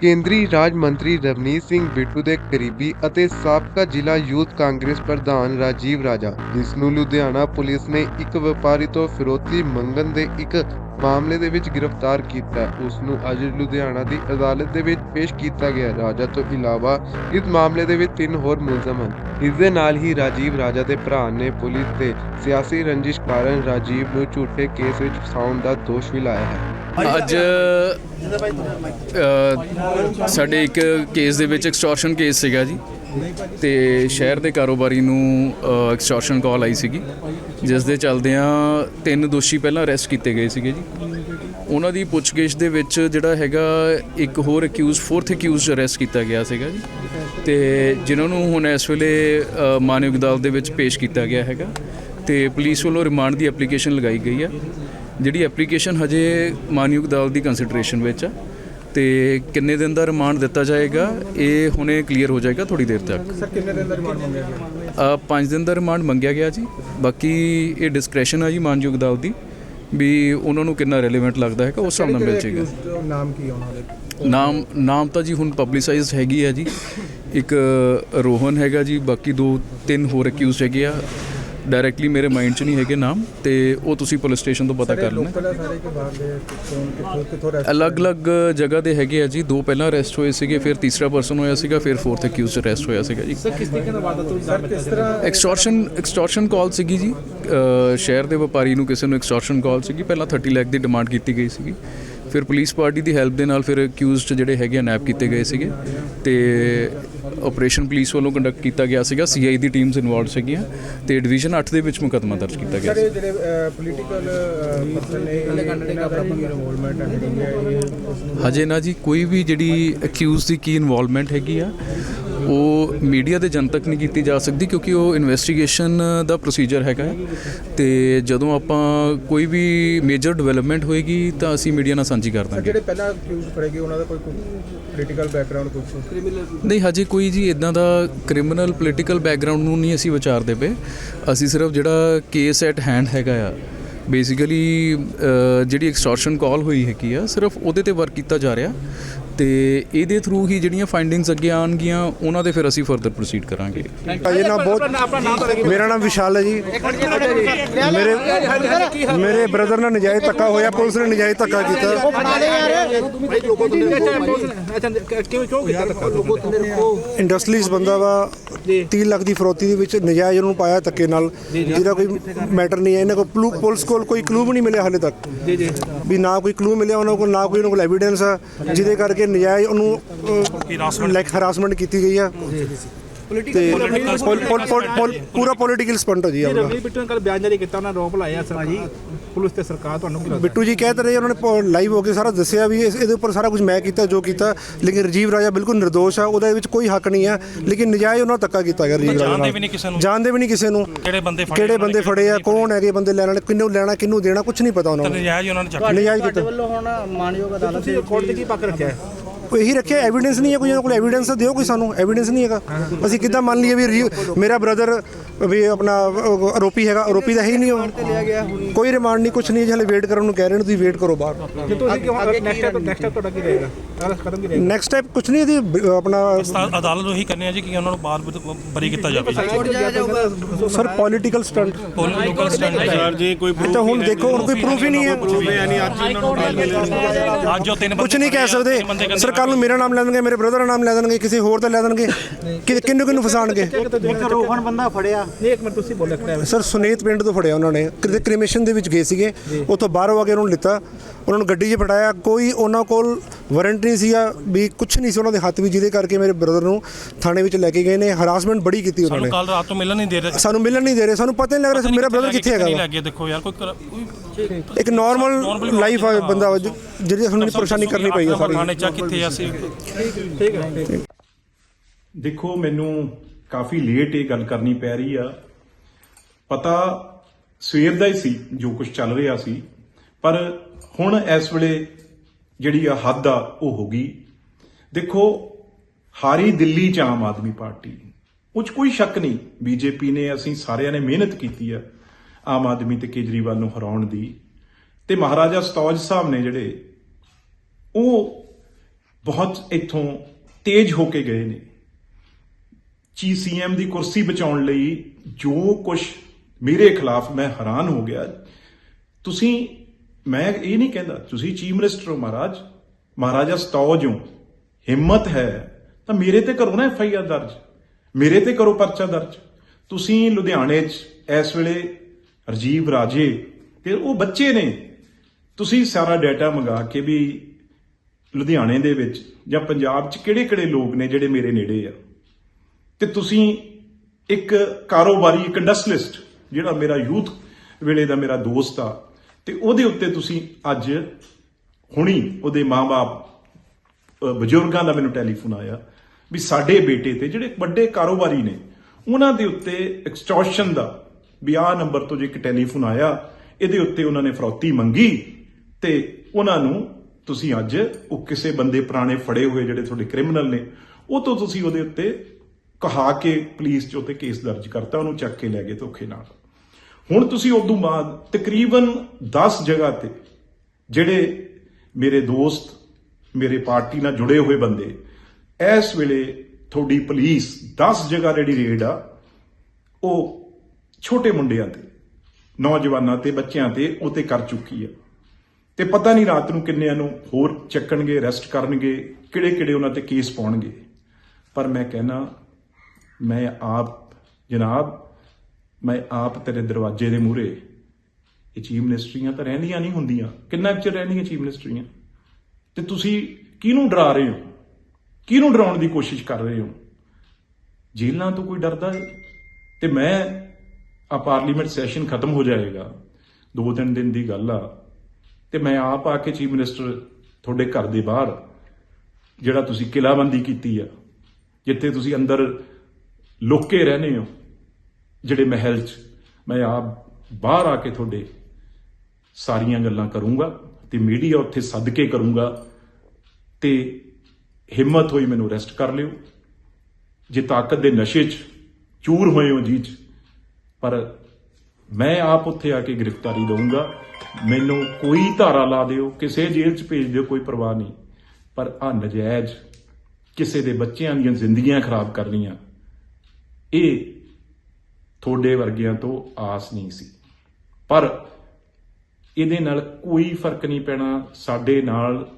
ਕੇਂਦਰੀ ਰਾਜ ਮੰਤਰੀ ਰਵਨੀਤ ਸਿੰਘ ਬਿੱਟੂ ਦੇ ਕਰੀਬੀ ਅਤੇ ਸਾਬਕਾ ਜ਼ਿਲ੍ਹਾ ਯੂਥ ਕਾਂਗਰਸ ਪ੍ਰਧਾਨ ਰਾਜੀਵ ਰਾਜਾ, ਜਿਸ ਨੂੰ ਲੁਧਿਆਣਾ ਪੁਲਿਸ ਨੇ ਇੱਕ ਵਪਾਰੀ ਤੋਂ ਫਿਰੋਤੀ ਮੰਗਣ ਦੇ ਇੱਕ ਮਾਮਲੇ ਦੇ ਵਿੱਚ ਗ੍ਰਿਫਤਾਰ ਕੀਤਾ। ਹੈ। ਉਸ ਨੂੰ ਅੱਜ ਲੁਧਿਆਣਾ ਦੀ ਅਦਾਲਤ ਦੇ ਵਿੱਚ ਪੇਸ਼ ਕੀਤਾ ਗਿਆ। ਰਾਜਾ ਤੋਂ ਇਲਾਵਾ ਇਸ ਮਾਮਲੇ ਦੇ ਵਿੱਚ ਤਿੰਨ ਹੋਰ ਮੁਲਜ਼ਮ ਹਨ। ਇਸ ਦੇ ਨਾਲ ਹੀ ਰਾਜੀਵ ਰਾਜਾ ਦੇ ਭਰਾ ਨੇ ਪੁਲਿਸ ਤੇ ਸਿਆਸੀ ਰੰਜਿਸ਼ ਕਾਰਨ ਰਾਜੀਵ ਨੂੰ ਝੂਠੇ ਕੇਸ ਵਿੱਚ ਫਸਾਉਣ ਦਾ ਦੋਸ਼ ਵੀ ਲਾਇਆ ਹੈ। ਅੱਜ ਸਾਡੇ ਇੱਕ ਕੇਸ ਦੇ ਵਿੱਚ ਐਕਸਟੋਰਸ਼ਨ ਕੇਸ ਸੀਗਾ ਜੀ। ਤੇ ਸ਼ਹਿਰ ਦੇ ਕਾਰੋਬਾਰੀ ਨੂੰ ਐਕਸਟੋਰਸ਼ਨ ਕਾਲ ਆਈ ਸੀਗੀ ਜਿਸ ਦੇ ਚਲਦਿਆਂ ਤਿੰਨ ਦੋਸ਼ੀ ਪਹਿਲਾਂ ਅਰੈਸਟ ਕੀਤੇ ਗਏ ਸੀਗੇ ਜੀ। ਉਹਨਾਂ ਦੀ ਪੁੱਛਗਿੱਛ ਦੇ ਵਿੱਚ ਜਿਹੜਾ ਹੈਗਾ ਇੱਕ ਹੋਰ ਅਕਿਊਜ਼ ਫੋਰਥ ਅਕਿਊਜ਼ ਅਰੈਸਟ ਕੀਤਾ ਗਿਆ ਸੀਗਾ ਜੀ। ਤੇ ਜਿਨ੍ਹਾਂ ਨੂੰ ਹੁਣ ਇਸ ਵੇਲੇ ਅ, ਮਾਨਵ ਅਦਾਲਤ ਦੇ ਵਿੱਚ ਪੇਸ਼ ਕੀਤਾ ਗਿਆ ਹੈਗਾ। ਤੇ ਪੁਲਿਸ ਵੱਲੋਂ ਰਿਮਾਂਡ ਦੀ ਐਪਲੀਕੇਸ਼ਨ ਲਗਾਈ ਗਈ ਹੈ ਜਿਹੜੀ ਐਪਲੀਕੇਸ਼ਨ ਹਜੇ ਮਾਨਯੋਗ ਅਦਾਲਤ ਦੀ ਕੰਸੀਡਰੇਸ਼ਨ ਵਿੱਚ ਆ ਤੇ ਕਿੰਨੇ ਦਿਨ ਦਾ ਰਿਮਾਂਡ ਦਿੱਤਾ ਜਾਏਗਾ ਇਹ ਹੁਣੇ ਕਲੀਅਰ ਹੋ ਜਾਏਗਾ ਥੋੜੀ ਦੇਰ ਤੱਕ। ਸਰ ਕਿੰਨੇ ਦਿਨ ਦਾ ਰਿਮਾਂਡ ਮੰਗਿਆ ਗਿਆ? ਅ, ਪੰਜ ਦਿਨ ਦਾ ਰਿਮਾਂਡ ਮੰਗਿਆ ਗਿਆ ਜੀ। ਬਾਕੀ ਇਹ ਡਿਸਕ੍ਰੈਸ਼ਨ ਆ ਜੀ ਮਾਨਯੋਗ ਅਦਾਲਤ ਦੀ ਵੀ ਉਹਨਾਂ ਨੂੰ ਕਿੰਨਾ ਰੈਲੇਵੈਂਟ ਲੱਗਦਾ ਹੈਗਾ ਉਸ ਹਿਸਾਬ ਨਾਲ ਮਿਲ ਜਾਏਗਾ। ਨਾਮ ਕੀ ਆ ਉਹਨਾਂ ਦੇ? ਨਾਮ ਨਾਮ ਤਾਂ ਜੀ ਹੁਣ ਪਬਲਿਸਾਈਜ਼ਡ ਹੈਗੀ ਆ ਜੀ। ਇੱਕ ਰੋਹਨ ਹੈਗਾ ਜੀ ਬਾਕੀ ਦੋ ਤਿੰਨ ਹੋਰ ਅਕਿਊਜ਼ ਹੈਗੇ ਆ। ਡਾਇਰੈਕਟਲੀ ਮੇਰੇ ਮਾਈਂਡ 'ਚ ਨਹੀਂ ਹੈਗੇ ਨਾਮ ਤੇ ਉਹ ਤੁਸੀਂ ਪੁਲਿਸ ਸਟੇਸ਼ਨ ਤੋਂ ਪਤਾ ਕਰ ਲੈਣਾ ਅਲੱਗ-ਅਲੱਗ ਜਗ੍ਹਾ ਦੇ ਹੈਗੇ ਆ ਜੀ ਦੋ ਪਹਿਲਾਂ ਅਰੈਸਟ ਹੋਏ ਸੀਗੇ ਫਿਰ ਤੀਸਰਾ ਪਰਸਨ ਹੋਇਆ ਸੀਗਾ ਫਿਰ ਫੋਰਥ ਅਕਿਊਜ਼ ਅਰੈਸਟ ਹੋਇਆ ਸੀਗਾ ਜੀ। ਕਿਸ ਤਰੀਕੇ ਦਾ ਵਾਦਾ ਤੋਂ ਸਰ ਕਿਸ ਤਰ੍ਹਾਂ ਐਕਸਟੋਰਸ਼ਨ ਐਕਸਟੋਰਸ਼ਨ ਕਾਲ ਸੀਗੀ ਜੀ। ਸ਼ਹਿਰ ਦੇ ਵਪਾਰੀ ਨੂੰ ਕਿਸੇ ਨੂੰ ਐਕਸਟੋਰਸ਼ਨ ਕਾਲ ਸੀਗੀ। ਪਹਿਲਾਂ 30 ਲੱਖ ਦੀ ਡਿਮਾਂਡ ਕੀਤੀ ਗਈ ਸੀਗੀ। ਫਿਰ ਪੁਲਿਸ ਪਾਰਟੀ ਦੀ ਹੈਲਪ ਦੇ ਨਾਲ ਫਿਰ ਅਕਿਊਜ਼ਡ ਜਿਹੜੇ ਹੈਗੇ ਆ ਨੈਪ ਕੀਤੇ ਗਏ ਸੀਗੇ ਤੇ ਆਪਰੇਸ਼ਨ ਪੁਲਿਸ ਵੱਲੋਂ ਕੰਡਕਟ ਕੀਤਾ ਗਿਆ ਸੀਗਾ ਸੀਆਈ ਦੀ ਟੀਮਸ ਇਨਵੋਲਡ ਸੀਗੀਆਂ ਤੇ ਡਿਵੀਜ਼ਨ 8 ਦੇ ਵਿੱਚ ਮੁਕੱਦਮਾ ਦਰਜ ਕੀਤਾ ਗਿਆ ਸੀ। ਜਿਹੜੇ ਪੋਲੀਟੀਕਲ ਪਰਸਨ ਨੇ ਇਹਨਾਂ ਦਾ ਕੀ ਇਨਵੋਲਵਮੈਂਟ ਹੈ ਹਜੇ ਨਾ ਜੀ ਕੋਈ ਵੀ ਜਿਹੜੀ ਅਕਿਊਜ਼ ਦੀ ਕੀ ਇਨਵੋਲਵਮੈਂਟ ਹੈਗੀ ਆ ਉਹ ਮੀਡੀਆ ਦੇ ਜਨਤਕ ਨਹੀਂ ਕੀਤੀ ਜਾ ਸਕਦੀ ਕਿਉਂਕਿ ਉਹ ਇਨਵੈਸਟੀਗੇਸ਼ਨ ਦਾ ਪ੍ਰੋਸੀਜਰ ਹੈਗਾ। ਤੇ ਜਦੋਂ ਆਪਾਂ ਕੋਈ ਵੀ ਮੇਜਰ ਡਿਵੈਲਪਮੈਂਟ ਹੋਏਗੀ ਤਾਂ ਅਸੀਂ ਮੀਡੀਆ ਨਾਲ ਸਾਂਝੀ ਕਰ ਦਾਂਗੇ। ਜਿਹੜੇ ਪਹਿਲਾਂ ਅਕਿਊਜ਼ ਫੜੇ ਗਏ ਉਹਨਾਂ ਦਾ ਕੋਈ ਪੋਲੀਟੀਕਲ ਬੈਕਗ੍ਰਾਉਂਡ ਕੁਝ ਕ੍ਰਿਮੀਨਲ ਨਹੀਂ ਹਜੇ ਕੋਈ ਜੀ ਇਦਾਂ ਦਾ ਕ੍ਰਿਮੀਨਲ ਪੋਲੀਟੀਕਲ ਬੈਕਗ੍ਰਾਉਂਡ ਨੂੰ ਨਹੀਂ ਅਸੀਂ ਵਿਚਾਰਦੇ ਪਏ। ਅਸੀਂ ਸਿਰਫ ਜਿਹੜਾ ਕੇਸ ਐਟ ਹੈਂਡ ਹੈਗਾ ਆ ਬੇਸਿਕਲੀ ਜਿਹੜੀ ਐਕਸਟੋਰਸ਼ਨ ਕਾਲ ਹੋਈ ਹੈਗੀ ਆ ਸਿਰਫ ਉਹਦੇ ਤੇ ਵਰਕ ਕੀਤਾ ਜਾ ਰਿਹਾ। ਤੇ ਇਹਦੇ ਥਰੂ ਹੀ ਜਿਹੜੀਆਂ ਫਾਈਂਡਿੰਗਸ ਅੱਗੇ ਆਉਣਗੀਆਂ ਉਹਨਾਂ ਤੇ ਫਿਰ ਅਸੀਂ ਫਰਦਰ ਪ੍ਰੋਸੀਡ ਕਰਾਂਗੇ। ਇਹ ਨਾ ਬਹੁਤ ਮੇਰਾ ਨਾਮ ਵਿਸ਼ਾਲ ਹੈ ਜੀ। ਮੇਰੇ ਮੇਰੇ ਬ੍ਰਦਰ ਨਾਲ ਨਜਾਇਜ਼ ਧੱਕਾ ਹੋਇਆ ਪੁਲਿਸ ਨੇ ਨਜਾਇਜ਼ ਧੱਕਾ ਕੀਤਾ। ਇੰਡਸਟਰੀਜ਼ ਬੰਦਾ ਵਾ 30 ਲੱਖ ਦੀ ਫਰੋਤੀ ਦੇ ਵਿੱਚ ਨਜਾਇਜ਼ ਉਹਨੂੰ ਪਾਇਆ ਧੱਕੇ ਨਾਲ। ਜਿਹਦਾ ਕੋਈ ਮੈਟਰ ਨਹੀਂ ਹੈ। ਇਹਨਾਂ ਕੋਲ ਪੁਲਿਸ ਕੋਲ ਕੋਈ ਕਲੂ ਵੀ ਨਹੀਂ ਮਿਲਿਆ ਹਾਲੇ ਤੱਕ। ਜੀ ਜੀ। ਵੀ ਨਾ ਕੋਈ ਕਲੂ ਮਿਲਿਆ ਉਹਨਾਂ ਕੋਲ ਨਾ ਕੋਈ ਉਹਨਾਂ ਕੋਲ ਐਵੀਡੈਂਸ ਆ। ਜਿਹਦੇ ਕਰਕੇ ਨਜਾਇਜ਼ ਉਹਨੂੰ ਹਰਾਸਮੈਂਟ ਕੀਤੀ ਗਈ ਆ। ਤੇ ਪੋਲ- ਪੋਲ- ਪੋਲ- ਪੋਲ- ਪੂਰਾ ਪੋਲੀਟੀਕਲ ਸਪੰਟ ਆ ਜੀ ਆਪਣਾ ਰਣਜੀਤ ਬਿੱਟੂ ਨੇ ਕੱਲ ਬਿਆਨ ਜਾਰੀ ਕੀਤਾ ਉਹਨਾਂ ਰੋਪ ਲਾਇਆ ਸਰਕਾਰ ਪੁਲਿਸ ਤੇ ਸਰਕਾਰ ਤੁਹਾਨੂੰ ਕੀ ਲੱਗਦਾ? ਬਿੱਟੂ ਜੀ ਕਹਿ ਤਾਂ ਰਹੇ ਉਹਨਾਂ ਨੇ ਲਾਈਵ ਹੋ ਕੇ ਸਾਰਾ ਦੱਸਿਆ ਵੀ ਇਸ- ਇਹਦੇ ਉੱਪਰ ਸਾਰਾ ਕੁਝ ਮੈਂ ਕੀਤਾ ਜੋ ਕੀਤਾ ਲੇਕਿਨ ਰਜੀਵ ਰਾਜਾ ਬਿਲਕੁਲ ਨਿਰਦੋਸ਼ ਆ ਉਹਦੇ ਵਿੱਚ ਕੋਈ ਹੱਕ ਨਹੀਂ ਆ ਲੇਕਿਨ ਨਜਾਇਜ਼ ਉਹਨਾਂ ਧੱਕਾ ਕੀਤਾ ਗਿਆ ਰਜੀਵ ਰਾਜਾ ਜਾਣਦੇ ਵੀ ਨਹੀਂ ਕਿਸੇ ਨੂੰ। ਜਾਣਦੇ ਵੀ ਨਹੀਂ ਕਿਸੇ ਨੂੰ। ਕਿਹੜੇ ਬੰਦੇ ਫੜੇ ਕਿਹੜੇ ਬੰਦੇ ਫੜੇ ਆ ਕੌਣ ਹੈਗੇ ਬੰਦੇ ਲੈਣ ਵਾਲੇ ਕਿੰਨੂੰ ਲੈਣਾ ਕਿੰਨੂੰ ਦੇਣਾ ਕੁਝ ਨਹੀਂ ਪਤਾ ਉਹਨਾਂ ਨੂੰ। ਨਜਾਇਜ਼ ਉਹਨਾਂ ਨੇ ਚੱਕ ਨਜਾਇਜ਼ ਕੀਤਾ। ਵੱਲੋਂ ਹੁਣ ਮਾਨਯੋਗ ਅਦਾਲਤ ਤੁਸੀਂ ਕੋਰਟ ਦੇ ਕੀ ਪੱਕ ਰੱਖਿਆ? ਹੈ ਉਹ ਇਹੀ ਰੱਖਿਆ ਐਵੀਡੈਂਸ ਨਹੀਂ ਹੈ, ਕੋਈ ਇਹਨਾਂ ਕੋਲ ਐਵੀਡੈਂਸ ਦਿਓ ਕੋਈ ਸਾਨੂੰ ਐਵੀਡੈਂਸ ਨਹੀਂ ਹੈਗਾ। ਅਸੀਂ ਕਿੱਦਾਂ ਮੰਨ ਲਈਏ ਵੀ ਰੀ- ਮੇਰਾ ਬ੍ਰਦਰ ਵੀ ਆਪਣਾ ਉਹ ਆਰੋਪੀ ਹੈਗਾ ਆਰੋਪੀ ਦਾ ਹੈ ਹੀ ਨਹੀਂ ਉਹ। ਕੋਈ ਰਿਮਾਂਡ ਨਹੀਂ ਕੁਝ ਨਹੀਂ ਹਲੇ ਵੇਟ ਕਰਨ ਨੂੰ ਕਹਿ ਰਹੇ ਨੇ ਤੁਸੀਂ ਵੇਟ ਕਰੋ ਬਾਹਰ। ਜੇ ਤੁਸੀਂ ਕਿਉਂ ਨੈਕਸਟ ਸਟੈਪ ਨੈਕਸਟ ਸਟੈਪ ਤੁਹਾਡਾ ਕੀ ਰਹੇਗਾ? ਅਗਲਾ ਕਦਮ ਕੀ ਰਹੇਗਾ? ਨੈਕਸਟ ਸਟੈਪ ਕੁਝ ਨਹੀਂ ਇਹਦੀ ਆਪਣਾ ਅਦਾਲਤ ਨੂੰ ਇਹੀ ਕਰਨੇ ਆ ਜੀ ਕਿ ਉਹਨਾਂ ਨੂੰ ਬਾਹਰ ਬਰੀ ਕੀਤਾ ਜਾਵੇ। Sir political stunt local stand sir ji. ਕੋਈ ਤਾਂ ਹੁਣ ਦੇਖੋ ਹੁਣ ਕੋਈ ਪ੍ਰੂਫ ਹੀ ਨਹੀਂ ਹੈ। ਅੱਜ ਉਹ ਤਿੰਨ ਕੁਝ ਨਹੀਂ ਕਹਿ ਸਕਦੇ। ਸਰ ਕੱਲ ਨੂੰ ਮੇਰਾ ਨਾਮ ਲੈ ਦੇਣਗੇ ਮੇਰੇ ਬ੍ਰਦਰ ਦਾ ਨਾਮ ਲੈ ਦੇਣਗੇ ਕਿਸੇ ਹੋਰ ਦਾ ਲੈ ਦੇਣਗੇ। ਕਿ ਕਿੰਨੂੰ ਕਿੰਨੂੰ ਫਸਾਣਗੇ? ਰੋਹਨ ਬੰਦਾ ਫੜਿਆ। ਨਹੀਂ ਇੱਕ ਮਿੰਟ ਤੁਸੀਂ ਬੋਲਿਆ ਕਿਹੜਾ ਸਰ ਸੁਨੀਤ ਪਿੰਡ ਤੋਂ ਫੜਿਆ ਉਹਨਾਂ ਨੇ। ਕਿਤੇ ਕ੍ਰਿਮੇਸ਼ਨ ਦੇ ਵਿੱਚ ਗਏ ਸੀਗੇ। ਉੱਥੋਂ ਬਾਹਰੋਂ ਆ ਕੇ ਉਹਨਾਂ ਨੂੰ ਲਿੱਤਾ। ਉਹਨਾਂ ਨੂੰ ਗੱਡੀ 'ਚ ਫੜਾਇਆ ਕੋਈ ਉਹਨਾਂ ਕੋਲ ਵਾਰੰਟ ਨਹੀਂ ਸੀਗਾ ਵੀ ਕੁਝ ਨਹੀਂ ਸੀ ਉਹਨਾਂ ਦੇ ਹੱਥ ਵਿੱਚ ਜਿਹਦੇ ਕਰਕੇ ਮੇਰੇ ਬ੍ਰਦਰ ਨੂੰ ਥਾਣੇ ਵਿੱਚ ਲੈ ਕੇ ਗਏ ਨੇ। ਹਰਾਸਮੈਂਟ ਬੜੀ ਕੀਤੀ ਉਹਨਾਂ ਸਾਨੂੰ ਨੇ। ਕੱਲ ਰਾਤ ਤੋਂ ਮਿਲਣ ਨਹੀਂ ਦੇ ਰਹੇ ਸਾਨੂੰ ਮਿਲਣ ਨਹੀਂ ਦੇ ਰਹੇ। ਸਾਨੂੰ ਪਤਾ ਹੀ ਨਹੀਂ ਲੱਗ ਰਿਹਾ ਸੀ। ਮੇਰਾ ਬ੍ਰਦਰ ਕਿੱਥੇ ਹੈਗਾ ਨਹੀਂ ਵਾ। ਲੱਗੇ ਦੇਖੋ ਯਾਰ ਕੋਈ ਇੱਕ ਨਾਰਮਲ ਲਾਈਫ ਆ ਬੰਦਾ ਵਾ, ਜਿਹੜੀ ਸਾਨੂੰ ਪਰੇਸ਼ਾਨੀ ਕਰਨੀ ਪਈ ਹੈ ਸਾਰੀ। ਥਾਣੇ ਚ ਕਿੱਥੇ ਆ ਅਸੀਂ? ਦੇਖੋ ਮੈਨੂੰ ਕਾਫੀ ਲੇਟ ਇਹ ਗੱਲ ਕਰਨੀ ਪੈ ਰਹੀ ਆ। ਪਤਾ ਸਵੇਰ ਦਾ ਹੀ ਸੀ, ਜੋ ਕੁਝ ਚੱਲ ਰਿਹਾ ਸੀ। ਪਰ ਹੁਣ ਇਸ ਵੇਲੇ ਜਿਹੜੀ ਆ ਹੱਦ ਆ, ਉਹ ਹੋ ਗਈ। ਦੇਖੋ, ਹਾਰੀ ਦਿੱਲੀ ਚ ਆਮ ਆਦਮੀ ਪਾਰਟੀ। ਉਹ 'ਚ ਕੋਈ ਸ਼ੱਕ ਨਹੀਂ, ਬੀਜੇਪੀ ਨੇ ਅਸੀਂ ਸਾਰਿਆਂ ਨੇ ਮਿਹਨਤ ਕੀਤੀ ਆ ਆਮ ਆਦਮੀ ਤੇ ਕੇਜਰੀਵਾਲ ਨੂੰ ਹਰਾਉਣ ਦੀ। ਤੇ ਮਹਾਰਾਜਾ ਸਤੌਜ ਸਾਹਿਬ ਨੇ ਜਿਹੜੇ, ਉਹ ਬਹੁਤ ਇੱਥੋਂ ਤੇਜ਼ ਹੋ ਕੇ ਗਏ ਨੇ। ਚੀ ਸੀਐਮ ਦੀ ਕੁਰਸੀ ਬਚਾਉਣ ਲਈ ਜੋ ਕੁਝ ਮੇਰੇ ਖਿਲਾਫ ਮੈਂ ਹੈਰਾਨ ਹੋ ਗਿਆ। ਤੁਸੀਂ, ਮੈਂ ਇਹ ਨਹੀਂ ਕਹਿੰਦਾ, ਤੁਸੀਂ ਚੀਫ ਮਿਨਿਸਟਰ ਹੋ ਮਹਾਰਾਜ, ਮਹਾਰਾਜਾ ਸਤੌਜ ਹੋ ਹਿੰਮਤ ਹੈ, ਤਾਂ ਮੇਰੇ ਤੇ ਕਰੋ ਨਾ ਐਫ ਆਈ ਆਰ ਦਰਜ। ਮੇਰੇ ਤੇ ਕਰੋ ਪਰਚਾ ਦਰਜ। ਤੁਸੀਂ ਲੁਧਿਆਣੇ 'ਚ ਇਸ ਵੇਲੇ ਰਜੀਵ ਰਾਜੇ ਤੇ ਉਹ ਬੱਚੇ ਨੇ। ਤੁਸੀਂ ਸਾਰਾ ਡਾਟਾ ਮੰਗਾ ਕੇ ਵੀ ਲੁਧਿਆਣੇ ਦੇ ਵਿੱਚ ਜਾਂ ਪੰਜਾਬ 'ਚ ਕਿਹੜੇ-ਕਿਹੜੇ ਲੋਕ ਨੇ ਜਿਹੜੇ ਮੇਰੇ ਨੇੜੇ ਆ? ਤੇ ਤੁਸੀਂ ਇੱਕ ਕਾਰੋਬਾਰੀ, ਇੱਕ ਇੰਡਸਟਰੀਲਿਸਟ ਜਿਹੜਾ ਮੇਰਾ ਯੂਥ ਵੇਲੇ ਦਾ ਮੇਰਾ ਦੋਸਤ ਆ, ਤੇ ਉਹਦੇ ਉੱਤੇ ਤੁਸੀਂ ਅੱਜ ਹੁਣੀ ਉਹਦੇ ਮਾਪੇ ਬਜ਼ੁਰਗਾਂ ਦਾ ਮੈਨੂੰ ਟੈਲੀਫੋਨ ਆਇਆ ਵੀ ਸਾਡੇ ਬੇਟੇ ਤੇ ਜਿਹੜੇ ਵੱਡੇ ਕਾਰੋਬਾਰੀ ਨੇ, ਉਹਨਾਂ ਦੇ ਉੱਤੇ ਐਕਸਟੋਰਸ਼ਨ ਦਾ ਵੀ ਆਹ ਨੰਬਰ ਤੋਂ ਜੇ ਇੱਕ ਟੈਲੀਫੋਨ ਆਇਆ, ਇਹਦੇ ਉੱਤੇ ਉਹਨਾਂ ਨੇ ਫਰੌਤੀ ਮੰਗੀ ਤੇ ਉਹਨਾਂ ਨੂੰ ਤੁਸੀਂ ਅੱਜ ਉਹ ਕਿਸੇ ਬੰਦੇ ਪੁਰਾਣੇ ਫੜੇ ਹੋਏ ਜਿਹੜੇ ਤੁਹਾਡੇ ਕ੍ਰਿਮੀਨਲ ਨੇ, ਉਹ ਤੋਂ ਤੁਸੀਂ ਉਹਦੇ ਉੱਤੇ ਕਹਾ ਕੇ ਪੁਲਿਸ 'ਚ ਉੱਤੇ ਕੇਸ ਦਰਜ ਕਰਤਾ, ਉਹਨੂੰ ਚੱਕ ਕੇ ਲੈ ਗਏ ਧੋਖੇ ਨਾਲ। ਹੁਣ ਤੁਸੀਂ ਉਦੋਂ ਬਾਅਦ ਤਕਰੀਬਨ 10 ਜਗ੍ਹਾ ਤੇ ਜਿਹੜੇ ਮੇਰੇ ਦੋਸਤ, ਮੇਰੇ ਪਾਰਟੀ ਨਾਲ ਜੁੜੇ ਹੋਏ ਬੰਦੇ, ਇਸ ਵੇਲੇ ਤੁਹਾਡੀ ਪੁਲਿਸ 10 ਜਗ੍ਹਾ ਜਿਹੜੀ ਰੇਡ ਆ, ਉਹ ਛੋਟੇ ਮੁੰਡਿਆਂ ਤੇ, ਨੌਜਵਾਨਾਂ ਤੇ, ਬੱਚਿਆਂ ਤੇ ਉਹ ਤੇ ਕਰ ਚੁੱਕੀ ਆ। ਤੇ ਪਤਾ ਨਹੀਂ ਰਾਤ ਨੂੰ ਕਿੰਨਿਆਂ ਨੂੰ ਹੋਰ ਚੱਕਣਗੇ, ਅਰੈਸਟ ਕਰਨਗੇ ਕਿਹੜੇ ਕਿਹੜੇ ਉਹਨਾਂ ਤੇ ਕੇਸ ਪਾਉਣਗੇ। ਪਰ ਮੈਂ ਕਹਿਣਾ ਮੈਂ ਆਪ, ਜਨਾਬ, ਮੈਂ ਆਪ ਤੇਰੇ ਦਰਵਾਜ਼ੇ ਦੇ ਮੂਹਰੇ। ਇਹ ਚੀਫ ਮਿਨਿਸਟਰੀਆਂ ਤਾਂ ਰਹਿੰਦੀਆਂ ਨਹੀਂ ਹੁੰਦੀਆਂ। ਕਿੰਨਾ ਕੁ ਚਿਰ ਰਹਿੰਦੀਆਂ ਚੀਫ ਮਿਨਿਸਟਰੀਆਂ? ਤੇ ਤੁਸੀਂ ਕਿਹਨੂੰ ਡਰਾ ਰਹੇ ਹੋ? ਕਿਹਨੂੰ ਡਰਾਉਣ ਦੀ ਕੋਸ਼ਿਸ਼ ਕਰ ਰਹੇ ਹੋ? ਜੇਲ੍ਹਾਂ ਤੋਂ ਕੋਈ ਡਰਦਾ ਹੈ? ਤੇ ਮੈਂ, ਆ ਪਾਰਲੀਮੈਂਟ ਸੈਸ਼ਨ ਖਤਮ ਹੋ ਜਾਏਗਾ। ਦੋ ਤਿੰਨ ਦਿਨ ਦੀ ਗੱਲ ਆ। ਤੇ ਮੈਂ ਆਪ ਆ ਕੇ ਚੀਫ ਮਿਨਿਸਟਰ ਤੁਹਾਡੇ ਘਰ ਦੇ ਬਾਹਰ, ਜਿਹੜਾ ਤੁਸੀਂ ਕਿਲਾਬੰਦੀ ਕੀਤੀ ਆ, ਜਿੱਥੇ ਤੁਸੀਂ ਅੰਦਰ ਲੁੱਕੇ ਰਹਨੇ ਹੋ ਜਿਹੜੇ ਮਹਿਲ 'ਚ। ਮੈਂ ਆਪ ਬਾਹਰ ਆ ਕੇ ਤੁਹਾਡੇ ਸਾਰੀਆਂ ਗੱਲਾਂ ਕਰੂੰਗਾ ਤੇ ਮੀਡੀਆ ਉੱਥੇ ਸੱਦ ਕੇ ਕਰੂੰਗਾ ਤੇ ਹਿੰਮਤ ਹੋਈ ਮੈਨੂੰ ਅਰੈਸਟ ਕਰ ਲਿਓ। ਜੇ ਤਾਕਤ ਦੇ ਨਸ਼ੇ 'ਚ ਚੂਰ ਹੋਏ ਹੋ ਜੀ 'ਚ, ਪਰ ਮੈਂ ਆਪ ਉੱਥੇ ਆ ਕੇ ਗ੍ਰਿਫਤਾਰੀ ਦਊਂਗਾ। ਮੈਨੂੰ ਕੋਈ ਧਾਰਾ ਲਾ ਦਿਓ, ਕਿਸੇ ਜੇਲ੍ਹ 'ਚ ਭੇਜ ਦਿਓ, ਕੋਈ ਪਰਵਾਹ ਨਹੀਂ। ਪਰ ਆ ਨਜਾਇਜ਼ ਕਿਸੇ ਦੇ ਬੱਚਿਆਂ ਦੀਆਂ ਜ਼ਿੰਦਗੀਆਂ ਖਰਾਬ ਕਰਨੀਆਂ। ਇਹ ਤੁਹਾਡੇ ਵਰਗਿਆਂ ਤੋਂ ਆਸ ਨਹੀਂ ਸੀ। ਪਰ ਇਹਦੇ ਨਾਲ ਕੋਈ ਫ਼ਰਕ ਨਹੀਂ ਪੈਣਾ। ਸਾਡੇ ਨਾਲ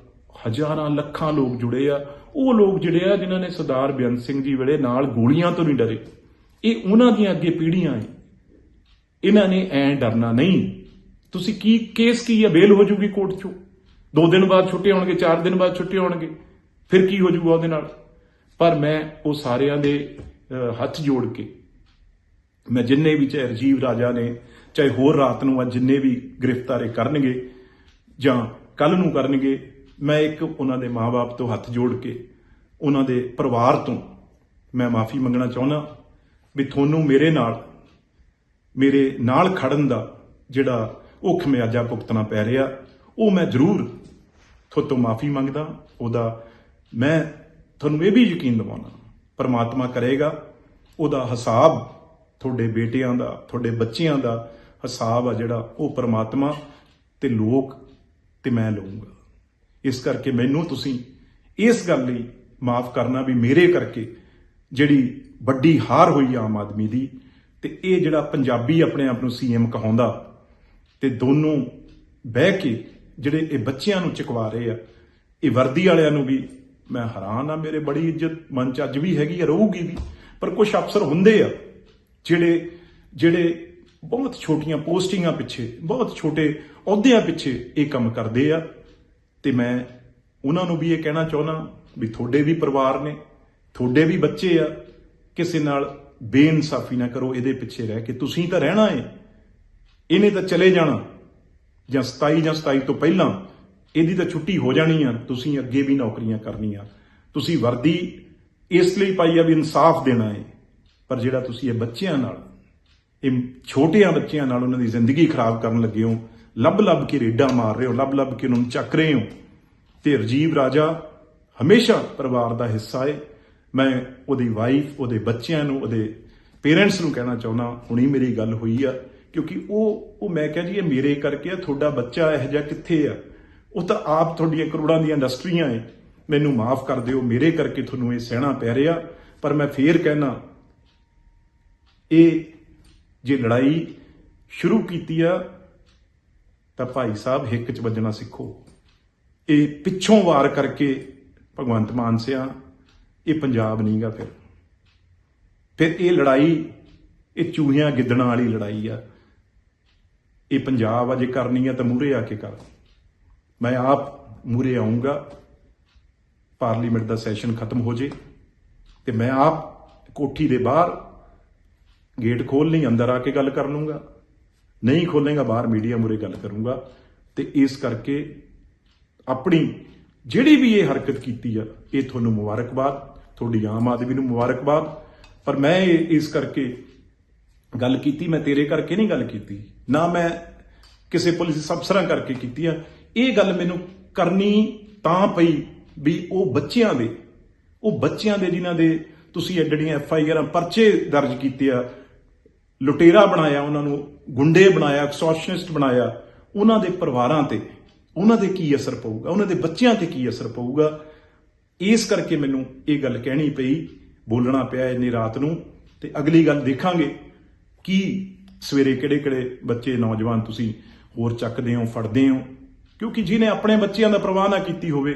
ਹਜ਼ਾਰਾਂ ਲੱਖਾਂ ਲੋਕ ਜੁੜੇ ਆ। ਉਹ ਲੋਕ ਜਿਹੜੇ ਆ, ਜਿਨ੍ਹਾਂ ਨੇ ਸਰਦਾਰ ਬੇਅੰਤ ਸਿੰਘ ਜੀ ਵੇਲੇ ਨਾਲ ਗੋਲੀਆਂ ਤੋਂ ਨਹੀਂ ਡਰੇ। ਇਹ ਉਹਨਾਂ ਦੀਆਂ ਅੱਗੇ ਪੀੜ੍ਹੀਆਂ ਐ ਇਹਨਾਂ ਨੇ ਐਂ ਡਰਨਾ ਨਹੀਂ। ਤੁਸੀਂ ਕੀ ਕੇਸ ਕੀ ਆ? ਬੇਲ ਹੋ ਜੂਗੀ ਕੋਰਟ 'ਚੋਂ। ਦੋ ਦਿਨ ਬਾਅਦ ਛੁੱਟੇ ਹੋਣਗੇ, ਚਾਰ ਦਿਨ ਬਾਅਦ ਛੁੱਟੇ ਹੋਣਗੇ। ਫਿਰ ਕੀ ਹੋ ਜੂਗਾ ਉਹਦੇ ਨਾਲ? ਪਰ ਮੈਂ ਉਹ ਸਾਰਿਆਂ ਦੇ ਹੱਥ ਜੋੜ ਕੇ। ਮੈਂ ਜਿੰਨੇ ਵੀ ਚਾਹੇ ਰਜੀਵ ਰਾਜਾ ਨੇ, ਚਾਹੇ ਹੋਰ ਰਾਤ ਨੂੰ ਅੱਜ ਜਿੰਨੇ ਵੀ ਗ੍ਰਿਫਤਾਰੇ ਕਰਨਗੇ ਜਾਂ ਕੱਲ ਨੂੰ ਕਰਨਗੇ, ਮੈਂ ਇੱਕ ਉਹਨਾਂ ਦੇ ਮਾਪੇ ਤੋਂ ਹੱਥ ਜੋੜ ਕੇ, ਉਹਨਾਂ ਦੇ ਪਰਿਵਾਰ ਤੋਂ ਮੈਂ ਮਾਫੀ ਮੰਗਣਾ ਚਾਹੁੰਦਾ ਵੀ ਤੁਹਾਨੂੰ ਮੇਰੇ ਨਾਲ ਮੇਰੇ ਨਾਲ ਖੜਨ ਦਾ ਜਿਹੜਾ ਉਹ ਖਮਿਆਜਾ ਭੁਗਤਣਾ ਪੈ ਰਿਹਾ, ਉਹ ਮੈਂ ਜ਼ਰੂਰ ਤੁਹਾਡੇ ਤੋਂ ਮਾਫੀ ਮੰਗਦਾ, ਉਹਦਾ ਮੈਂ ਤੁਹਾਨੂੰ ਇਹ ਵੀ ਯਕੀਨ ਦਿਵਾਉਣਾ। ਪਰਮਾਤਮਾ ਕਰੇਗਾ ਉਹਦਾ ਹਿਸਾਬ ਤੁਹਾਡੇ ਬੇਟਿਆਂ ਦਾ, ਤੁਹਾਡੇ ਬੱਚਿਆਂ ਦਾ ਹਿਸਾਬ ਆ ਜਿਹੜਾ ਉਹ ਪਰਮਾਤਮਾ ਤੇ ਲੋਕ ਤੇ ਮੈਂ ਲਵਾਂਗਾ ਇਸ ਕਰਕੇ ਮੈਨੂੰ ਤੁਸੀਂ ਇਸ ਗੱਲ ਲਈ ਮਾਫ ਕਰਨਾ ਵੀ ਮੇਰੇ ਕਰਕੇ ਜਿਹੜੀ ਵੱਡੀ ਹਾਰ ਹੋਈ ਆਮ ਆਦਮੀ ਦੀ ਤੇ ਇਹ ਜਿਹੜਾ ਪੰਜਾਬੀ ਆਪਣੇ ਆਪ ਨੂੰ ਸੀਐਮ ਕਹਾਉਂਦਾ ਤੇ ਦੋਨੋਂ ਬਹਿ ਕੇ ਜਿਹੜੇ ਇਹ ਬੱਚਿਆਂ ਨੂੰ ਚਕਵਾ ਰਹੇ ਆ, ਇਹ ਵਰਦੀ ਵਾਲਿਆਂ ਨੂੰ ਵੀ ਮੈਂ ਹੈਰਾਨ ਆ, ਮੇਰੇ ਬੜੀ ਇੱਜ਼ਤ, ਮਨ ਚ ਅੱਜ ਵੀ ਹੈਗੀ ਆ, ਰਹੂਗੀ ਵੀ। ਪਰ ਕੁਝ ਅਫਸਰ ਹੁੰਦੇ ਆ ਜਿਹੜੇ ਜਿਹੜੇ ਬਹੁਤ ਛੋਟੀਆਂ ਪੋਸਟਿੰਗਾਂ ਪਿੱਛੇ, ਬਹੁਤ ਛੋਟੇ ਅਹੁਦਿਆਂ ਪਿੱਛੇ ਇਹ ਕੰਮ ਕਰਦੇ ਆ। ਤੇ ਮੈਂ ਉਹਨਾਂ ਨੂੰ ਵੀ ਇਹ ਕਹਿਣਾ ਚਾਹੁੰਦਾ ਵੀ ਤੁਹਾਡੇ ਵੀ ਪਰਿਵਾਰ ਨੇ, ਤੁਹਾਡੇ ਵੀ ਬੱਚੇ ਆ, ਕਿਸੇ ਨਾਲ ਬੇਇਨਸਾਫੀ ਨਾ ਕਰੋ, ਇਹਦੇ ਪਿੱਛੇ ਰਹਿ ਕੇ। ਤੁਸੀਂ ਤਾਂ ਰਹਿਣਾ ਏ। ਇਹਨੇ ਤਾਂ ਚਲੇ ਜਾਣਾ। ਜਾਂ 27 ਜਾਂ 27 ਤੋਂ ਪਹਿਲਾਂ ਇਹਦੀ ਤਾਂ ਛੁੱਟੀ ਹੋ ਜਾਣੀ ਆ। ਤੁਸੀਂ ਅੱਗੇ ਵੀ ਨੌਕਰੀਆਂ ਕਰਨੀਆਂ। ਤੁਸੀਂ ਵਰਦੀ ਇਸ ਲਈ ਪਾਈ ਆ ਵੀ ਇਨਸਾਫ ਦੇਣਾ ਹੈ ਪਰ ਜਿਹੜਾ ਤੁਸੀਂ ਇਹ ਬੱਚਿਆਂ ਨਾਲ, ਇਹ ਛੋਟਿਆਂ ਬੱਚਿਆਂ ਨਾਲ ਉਹਨਾਂ ਦੀ ਜ਼ਿੰਦਗੀ ਖਰਾਬ ਕਰਨ ਲੱਗੇ ਹੋ ਲੱਭ ਲੱਭ ਕੇ ਰੇਡਾਂ ਮਾਰ ਰਹੇ ਹੋ ਲੱਭ ਲੱਭ ਕੇ ਉਹਨਾਂ ਨੂੰ ਚੱਕ ਰਹੇ ਹੋ, ਤੇ ਰਜੀਵ ਰਾਜਾ ਹਮੇਸ਼ਾ ਪਰਿਵਾਰ ਦਾ ਹਿੱਸਾ ਹੈ ਮੈਂ ਉਹਦੀ ਵਾਈਫ ਉਹਦੇ ਬੱਚਿਆਂ ਨੂੰ, ਉਹਦੇ ਪੇਰੈਂਟਸ ਨੂੰ ਕਹਿਣਾ ਚਾਹੁੰਦਾ, ਹੁਣੀ ਮੇਰੀ ਗੱਲ ਹੋਈ ਆ। ਕਿਉਂਕਿ ਉਹ ਉਹ ਮੈਂ ਕਿਹਾ ਜੀ, ਇਹ ਮੇਰੇ ਕਰਕੇ ਆ, ਤੁਹਾਡਾ ਬੱਚਾ ਇਹੋ ਜਿਹਾ ਕਿੱਥੇ ਆ? ਉਹ ਤਾਂ ਆਪ ਤੁਹਾਡੀਆਂ ਕਰੋੜਾਂ ਦੀਆਂ ਇੰਡਸਟਰੀਆਂ ਹੈ ਮੈਨੂੰ ਮਾਫ ਕਰ ਦਿਓ, ਮੇਰੇ ਕਰਕੇ ਤੁਹਾਨੂੰ ਇਹ ਸਹਿਣਾ ਪੈ ਰਿਹਾ। ਪਰ ਮੈਂ ਫੇਰ ਕਹਿਣਾ, ਇਹ ਜੇ ਲੜਾਈ ਸ਼ੁਰੂ ਕੀਤੀ ਆ, ਤਾਂ ਭਾਈ ਸਾਹਿਬ ਹਿੱਕ 'ਚ ਵੱਜਣਾ ਸਿੱਖੋ। ਇਹ ਪਿੱਛੋਂ ਵਾਰ ਕਰਕੇ ਭਗਵੰਤ ਮਾਨ ਸਿਆ, ਇਹ ਪੰਜਾਬ ਨਹੀਂਗਾ ਫਿਰ। ਫਿਰ ਇਹ ਲੜਾਈ, ਇਹ ਚੂਹਿਆਂ ਗਿੱਦੜਾਂ ਵਾਲੀ ਲੜਾਈ ਆ। ਇਹ ਪੰਜਾਬ ਅਜੇ ਕਰਨੀ ਆ ਤਾਂ ਮੂਰੇ ਆ ਕੇ ਕਰ। ਮੈਂ ਆਪ ਮੂਰੇ ਆਉਂਗਾ ਪਾਰਲੀਮੈਂਟ ਦਾ ਸੈਸ਼ਨ ਖਤਮ ਹੋ ਜੇ ਤੇ ਮੈਂ ਆਪ ਕੋਠੀ ਦੇ ਬਾਹਰ ਗੇਟ ਖੋਲ ਲਈ, ਅੰਦਰ ਆ ਕੇ ਗੱਲ ਕਰ ਲੂੰਗਾ। ਨਹੀਂ ਖੋਲੇਗਾ ਬਾਹਰ ਮੀਡੀਆ ਮੂਰੇ ਗੱਲ ਕਰੂੰਗਾ। ਤੇ ਇਸ ਕਰਕੇ ਆਪਣੀ ਜਿਹੜੀ ਵੀ ਇਹ ਹਰਕਤ ਕੀਤੀ ਆ, ਇਹ ਤੁਹਾਨੂੰ ਮੁਬਾਰਕਬਾਦ, ਤੁਹਾਡੀ ਆਮ ਆਦਮੀ ਨੂੰ ਮੁਬਾਰਕਬਾਦ। ਪਰ ਮੈਂ ਇਹ, ਇਸ ਕਰਕੇ ਗੱਲ ਕੀਤੀ, ਮੈਂ ਤੇਰੇ ਕਰਕੇ ਨਹੀਂ ਗੱਲ ਕੀਤੀ। ਨਾ ਮੈਂ ਕਿਸੇ ਪੁਲਿਸ ਅਫਸਰਾਂ ਕਰਕੇ ਕੀਤੀ ਆ। ਇਹ ਗੱਲ ਮੈਨੂੰ ਕਰਨੀ ਤਾਂ ਪਈ ਵੀ ਉਹ ਬੱਚਿਆਂ ਦੇ, ਉਹ ਬੱਚਿਆਂ ਦੇ ਜਿਨ੍ਹਾਂ ਦੇ ਤੁਸੀਂ ਐਡੜੀਆਂ ਐਫ ਆਈ ਆਰਾਂ ਪਰਚੇ ਦਰਜ ਕੀਤੇ ਆ, ਲੁਟੇਰਾ ਬਣਾਇਆ ਉਹਨਾਂ ਨੂੰ, ਗੁੰਡੇ ਬਣਾਇਆ ਐਕਸਟੋਰਸ਼ਨਿਸਟ ਬਣਾਇਆ, ਉਹਨਾਂ ਦੇ ਪਰਿਵਾਰਾਂ ਤੇ ਉਹਨਾਂ ਦੇ ਕੀ ਅਸਰ ਪਊਗਾ, ਉਹਨਾਂ ਦੇ ਬੱਚਿਆਂ ਤੇ ਕੀ ਅਸਰ ਪਊਗਾ, ਇਸ ਕਰਕੇ ਮੈਨੂੰ ਇਹ ਗੱਲ ਕਹਿਣੀ ਪਈ, ਬੋਲਣਾ ਪਿਆ ਇੰਨੀ ਰਾਤ ਨੂੰ, ਤੇ ਅਗਲੀ ਗੱਲ ਦੇਖਾਂਗੇ ਕੀ ਸਵੇਰੇ ਕਿਹੜੇ ਕਿਹੜੇ ਬੱਚੇ, ਨੌਜਵਾਨ ਤੁਸੀਂ ਹੋਰ ਚੱਕਦੇ ਹੋ, ਫੜਦੇ ਹੋ, ਕਿਉਂਕਿ ਜਿਹਨੇ ਆਪਣੇ ਬੱਚਿਆਂ ਦਾ ਪ੍ਰਵਾਹ ਨਾ ਕੀਤੀ ਹੋਵੇ